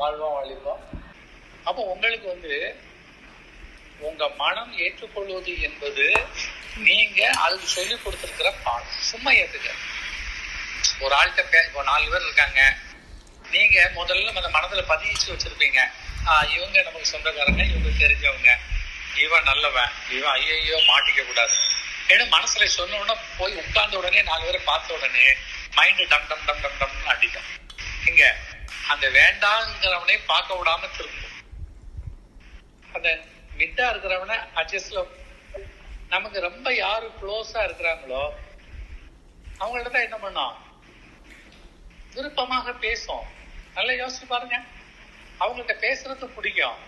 வாழ்வோம் அழிப்போம் அப்போ உங்களுக்கு வந்து உங்க மனம் ஏற்றுக்கொள்வது என்பது நீங்க அதுக்கு சொல்லி கொடுத்துருக்கிற பாடம். சும்மா ஏத்துக்க. ஒரு ஆள்கிட்ட பே இப்போ நாலு பேர் இருக்காங்க. நீங்க முதல்ல அந்த மனதுல பதிச்சு வச்சிருப்பீங்க. இவங்க நமக்கு சொந்தக்காரங்க இவங்க தெரிஞ்சவங்க. இவன் நல்லவன். இவன் ஐயையோ மாட்டிக்க கூடாது. ஏன்னா மனசுல சொன்ன உடனே போய் உட்கார்ந்த உடனே நாலு பேரை பார்த்த உடனே மைண்டு டம் டம் டம் டம் டம்னு அடிக்கும். இங்க அந்த வேண்டாங்கிறவனை பார்க்க விடாம திரும்பும். அந்த மிட்டா இருக்கிறவனை அட்ஜஸ்ட்ல நமக்கு ரொம்ப யாரு க்ளோஸா இருக்கிறாங்களோ அவங்கள்ட்ட தான் என்ன பண்ணோம்? விருப்பமாக பேசும் நல்லா யோசிச்சு பாருங்க. அவங்கள்ட்ட பேசுறது பிடிக்கும்.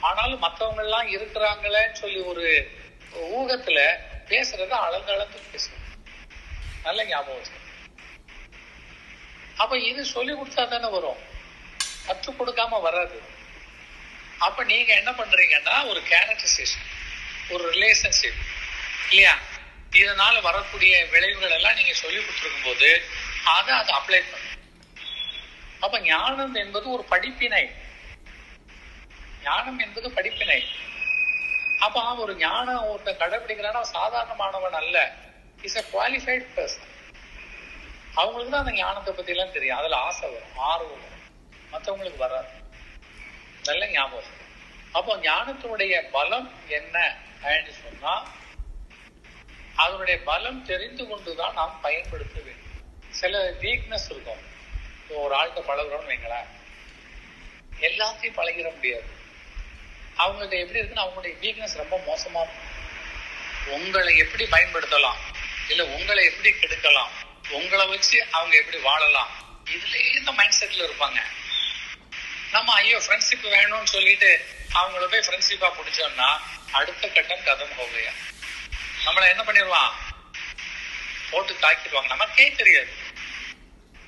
ஆனாலும் மத்தவங்க எல்லாம் இருக்கிறாங்களேன்னு சொல்லி ஒரு ஊகத்துல பேசுறத அளந்து அளந்து பேசும் நல்ல ஞாபகம் வச்சு அப்ப இது சொல்லி கொடுத்தா தானே வரும். கற்றுக் கொடுக்காம வராது. அப்ப நீங்க என்ன பண்றீங்கன்னா ஒரு கேரக்டரைசேஷன் ஒரு ரிலேஷன்ஷிப் இல்லையா? இதனால வரக்கூடிய விளைவுகள் எல்லாம் நீங்க சொல்லி கொடுத்துருக்கும் போது அதை அதை அப்ளை பண்ணும் அப்ப ஞானம் என்பது ஒரு படிப்பினை. ஞானம் என்பது படிப்பினை. அப்ப அவன் ஒரு ஞானம் ஒருத்த கடைபிடிக்கிறான்னா சாதாரணமானவன் அல்ல. இஸ் அ குவாலிஃபைட் பர்சன் அவங்களுக்கு தான் அந்த ஞானத்தை பத்தி எல்லாம் தெரியும். அதுல ஆசை வரும் ஆர்வம் வரும். மற்றவங்களுக்கு வராது. நல்ல ஞாபகம் அப்போ ஞானத்தினுடைய பலம் என்ன அப்படின்னு சொன்னா அதனுடைய பலம் தெரிந்து கொண்டுதான் நாம் பயன்படுத்த வேண்டும். சில வீக்னஸ் இருக்கும். இப்போ ஒரு ஆள்கிட்ட பழகுறோம்னு வைங்களேன். எல்லாத்தையும் பழகிட முடியாது. அவங்கள்ட்ட எப்படி இருக்குன்னு அவங்களுடைய வீக்னஸ் ரொம்ப மோசமா இருக்கும். உங்களை எப்படி பயன்படுத்தலாம்? இல்ல உங்களை எப்படி கெடுக்கலாம்? உங்களை வச்சு அவங்க எப்படி வாழலாம்? இதுலயே இந்த மைண்ட் செட்ல இருப்பாங்க. நம்ம ஐயோ ஃப்ரெண்ட்ஷிப் வேணும்னு சொல்லிட்டு அவங்கள போய் ஃப்ரெண்ட்ஷிப்பா பிடிச்சோம்னா அடுத்த கட்டம் கதம் போகலையா? நம்மள என்ன பண்ணிடுவான்? போட்டு தாக்கிடுவாங்க. நமக்கே தெரியாது.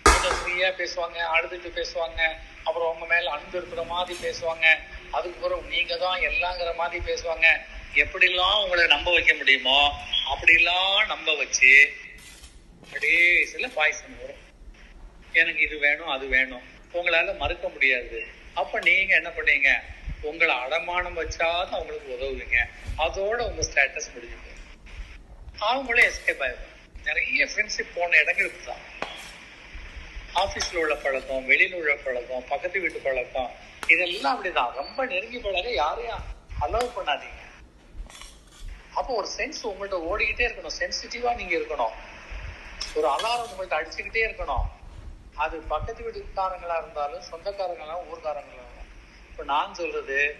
ஃப்ரீயா பேசுவாங்க அழுதுட்டு பேசுவாங்க அப்புறம் உங்க மேல அன்பு இருக்கிற மாதிரி பேசுவாங்க. அதுக்கப்புறம் நீங்க தான் எல்லாங்கிற மாதிரி பேசுவாங்க. எப்படிலாம் உங்களை நம்ப வைக்க முடியுமோ அப்படிலாம் நம்ப வச்சு கடைசியில பாய்சன் வரும். எனக்கு இது வேணும் அது வேணும். உங்களால மறுக்க முடியாது. அப்ப நீங்க என்ன பண்ணீங்க? உங்களை அடமானம் வச்சாதான் அவங்களுக்கு உதவுவீங்க. அதோட உங்க ஸ்டேட்டஸ் முடிஞ்சு அவங்களே எஸ்கேப் ஆயிடும் நிறைய ஃப்ரெண்ட்ஷிப் போன இடங்களுக்கு தான். ஆபீஸ்ல உள்ள பழக்கம் வெளியில உள்ள பழக்கம் பக்கத்து வீட்டு பழக்கம் இதெல்லாம் அப்படிதான். ரொம்ப நெருங்கி பழக யாரையும் அலோவ் பண்ணாதீங்க. அப்போ ஒரு சென்ஸ் உங்கள்கிட்ட ஓடிக்கிட்டே இருக்கணும். சென்சிட்டிவா நீங்க இருக்கணும். ஒரு அலாரம் உங்களுக்கு அடிச்சுக்கிட்டே இருக்கணும். அது பக்கத்து வீட்டுக்காரங்களா இருந்தாலும் சொந்தக்காரங்களா ஊர்காரங்களா இப்ப நான் சொல்றது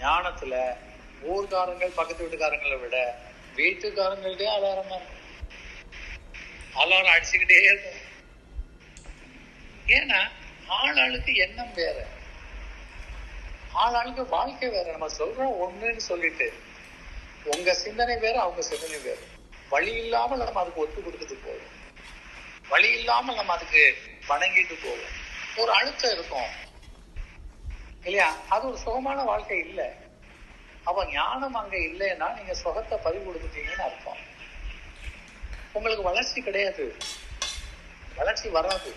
ஞானத்துல ஊர்காரங்கள் பக்கத்து வீட்டுக்காரங்களை விட வீட்டுக்காரங்கள்டே அலாரமா இருக்கும் அலாரம் அடிச்சுக்கிட்டே இருக்கும் ஏன்னா ஆளாளுக்கு எண்ணம் வேற. ஆளாளுக்கு வாழ்க்கை வேற. நம்ம சொல்றோம் ஒண்ணுன்னு சொல்லிட்டு. உங்க சிந்தனை வேற அவங்க சிந்தனை வேற. வழி இல்லாமல் நம்ம அதுக்கு ஒத்து கொடுத்துட்டு போவோம். வழி இல்லாமல் நம்ம அதுக்கு வணங்கிட்டு போவோம். ஒரு அழுத்தம் இருக்கும். இல்லையா? அது ஒரு சுகமான வாழ்க்கை இல்லை. அப்ப ஞானம் அங்க இல்லைன்னா நீங்க சுகத்தை பறி கொடுத்துட்டீங்கன்னு அர்த்தம். உங்களுக்கு வளர்ச்சி கிடையாது. வளர்ச்சி வராது.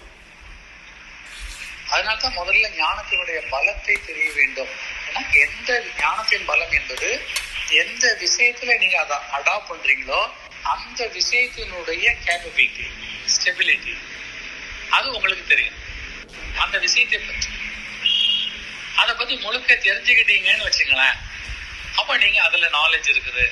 அதனால்தான் முதல்ல ஞானத்தினுடைய பலத்தை தெரிய வேண்டும். ஏன்னா எந்த ஞானத்தின் பலம் என்பது எந்த விஷயத்துல நீங்க அதை அடாப்ட் பண்றீங்களோ அந்த விஷயத்தினுடைய கேப்பபிலிட்டி ஸ்டெபிலிட்டி அது உங்களுக்கு தெரியும். அந்த விஷயத்தை பற்றி அதை பத்தி முழுக்க தெரிஞ்சுக்கிட்டீங்கன்னு வச்சுங்களேன் அப்ப நீங்க அதுல நாலேஜ் இருக்குது.